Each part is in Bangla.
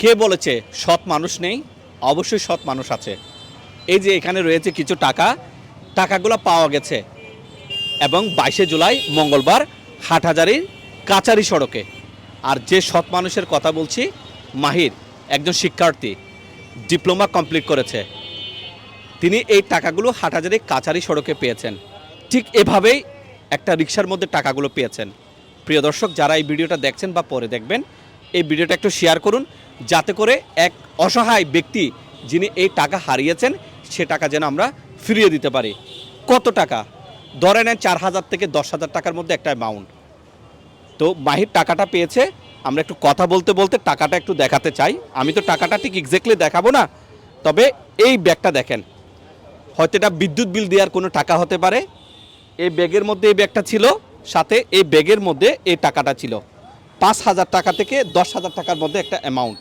কে বলেছে সৎ মানুষ নেই? অবশ্যই সৎ মানুষ আছে। এই যে এখানে রয়েছে কিছু টাকা, টাকাগুলো পাওয়া গেছে। এবং বাইশে জুলাই, মঙ্গলবার হাটহাজারির কাচারি সড়কে। আর যে সৎ মানুষের কথা বলছি, মাহির, একজন শিক্ষার্থী, ডিপ্লোমা কমপ্লিট করেছে। তিনি এই টাকাগুলো হাটহাজারি, কাচারি সড়কে পেয়েছেন। ঠিক এভাবেই একটা রিক্সার মধ্যে টাকাগুলো পেয়েছেন। প্রিয় দর্শক, যারা এই ভিডিওটা দেখছেন বা পরে দেখবেন, এই ভিডিওটা একটু শেয়ার করুন। যাতে করে এক অসহায় ব্যক্তি যিনি এই টাকা হারিয়েছেন, সে টাকা যেন আমরা ফিরিয়ে দিতে পারি। কত টাকা? ধরে নেন চার হাজার থেকে দশ হাজার টাকার মধ্যে একটা অ্যামাউন্ট তো মাহির টাকাটা পেয়েছে, আমরা একটু কথা বলতে বলতে টাকাটা একটু দেখাতে চাই। আমি তো টাকাটা ঠিক এক্স্যাক্টলি দেখাবো না, তবে এই ব্যাগটা দেখেন। হয়তো এটা বিদ্যুৎ বিল দেওয়ার কোনো টাকা হতে পারে। এই ব্যাগের মধ্যে এই ব্যাগটা ছিল, সাথে এই ব্যাগের মধ্যে এই টাকাটা ছিল। পাঁচ হাজার টাকা থেকে দশ হাজার টাকার মধ্যে একটা অ্যামাউন্ট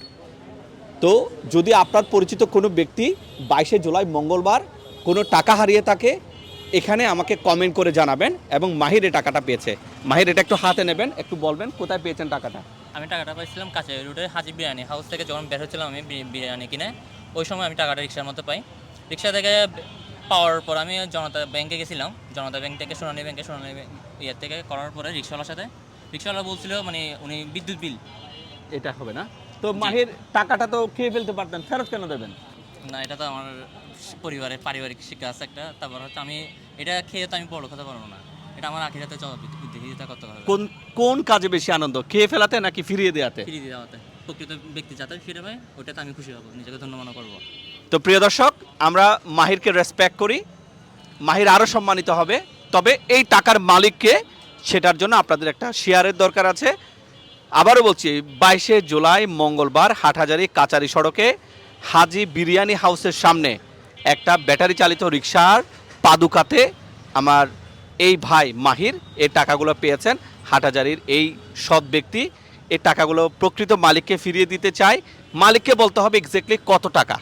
তো যদি আপনার পরিচিত কোনো ব্যক্তি বাইশে জুলাই মঙ্গলবার কোনো টাকা হারিয়ে থাকে এখানে আমাকে কমেন্ট করে জানাবেন এবং মাহির এই টাকাটা পেয়েছে। মাহির এটা একটু হাতে নেবেন একটু বলবেন কোথায় পেয়েছেন টাকাটা? আমি টাকাটা পাইছিলাম কাছে রুটের হাজি বিরিয়ানি হাউস থেকে যখন বের হচ্ছিলাম আমি বিরিয়ানি কিনে ওই সময় আমি টাকাটা রিক্সার মতো পাই। রিক্সা থেকে পাওয়ার পর আমি জনতা ব্যাংকে গেছিলাম। জনতা ব্যাংক থেকে সোনালী ব্যাংকে সোনালী ব্যাংক ইয়ের থেকে করার পরে রিক্সাওয়ালার সাথে। রিক্সাওয়ালা বলছিল মানে উনি বিদ্যুৎ বিল। এটা হবে না? তো মাহির টাকাটা তো খেয়ে ফেলতে পারতেন ফেরত কেন দেবেন? না এটা তো আমার পরিবারে পারিবারিক শিক্ষা আছে একটা তারপর হচ্ছে আমি এটা খেয়ে তো আমি বড় কথা পারব না। এটা আমার আখিরাতে জবাবদিহিতা করতে হবে। কোন কোন কাজে বেশি আনন্দ খেয়ে ফেলাতে নাকি ফিরিয়ে দেওয়াতে ফিরিয়ে দেওয়াতে প্রকৃত ব্যক্তি যাতে ফিরে পায় ওটাতে আমি খুশি হব নিজেকে ধন্য মনে করব। তো প্রিয় দর্শক আমরা মাহিরকে রেসপেক্ট করি মাহির আরও সম্মানিত হবে তবে এই টাকার মালিককে সেটার জন্য আপনাদের একটা শেয়ারের দরকার আছে। আবারও বলছি, বাইশে জুলাই মঙ্গলবার হাটহাজারি কাচারি সড়কে হাজি বিরিয়ানি হাউসের সামনে একটা ব্যাটারি চালিত রিক্সার পাদুকাতে আমার এই ভাই মাহির এই টাকাগুলো পেয়েছেন। হাটহাজারির এই সৎ ব্যক্তি এই টাকাগুলো প্রকৃত মালিককে ফিরিয়ে দিতে চায়। মালিককে বলতে হবে এক্স্যাক্টলি কত টাকা?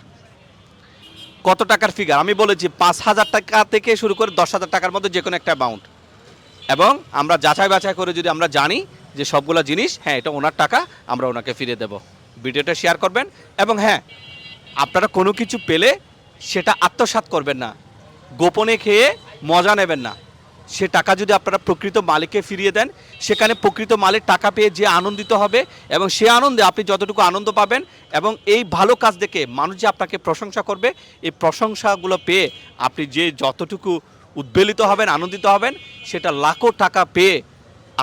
কত টাকার ফিগার আমি বলেছি, পাঁচ হাজার টাকা থেকে শুরু করে দশ হাজার টাকার মধ্যে যে কোনো একটা অ্যামাউন্ট এবং আমরা যাচাই বাছাই করে যদি আমরা জানি যে সবগুলো জিনিস হ্যাঁ এটা ওনার টাকা, আমরা ওনাকে ফিরে দেব। ভিডিওটা শেয়ার করবেন এবং হ্যাঁ আপনারা কোনো কিছু পেলে সেটা আত্মসাৎ করবেন না। গোপনে খেয়ে মজা নেবেন না। সে টাকা যদি আপনারা প্রকৃত মালিককে ফিরিয়ে দেন, সেখানে প্রকৃত মালিক টাকা পেয়ে যে আনন্দিত হবে এবং সে আনন্দে আপনি যতটুকু আনন্দ পাবেন এবং এই ভালো কাজ দেখে মানুষ যে আপনাকে প্রশংসা করবে, এই প্রশংসাগুলো পেয়ে আপনি যে যতটুকু উদ্বেলিত হবেন, আনন্দিত হবেন, সেটা লাখো টাকা পেয়ে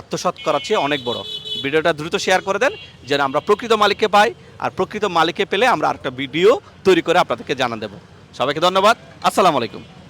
আত্মসাৎ করার চেয়ে অনেক বড়। ভিডিওটা দ্রুত শেয়ার করে দেন, যেন আমরা প্রকৃত মালিককে পাই, আর প্রকৃত মালিককে পেলে আমরা আরেকটা ভিডিও তৈরি করে আপনাদেরকে জানা দেব। সবাইকে ধন্যবাদ, আসসালামু আলাইকুম।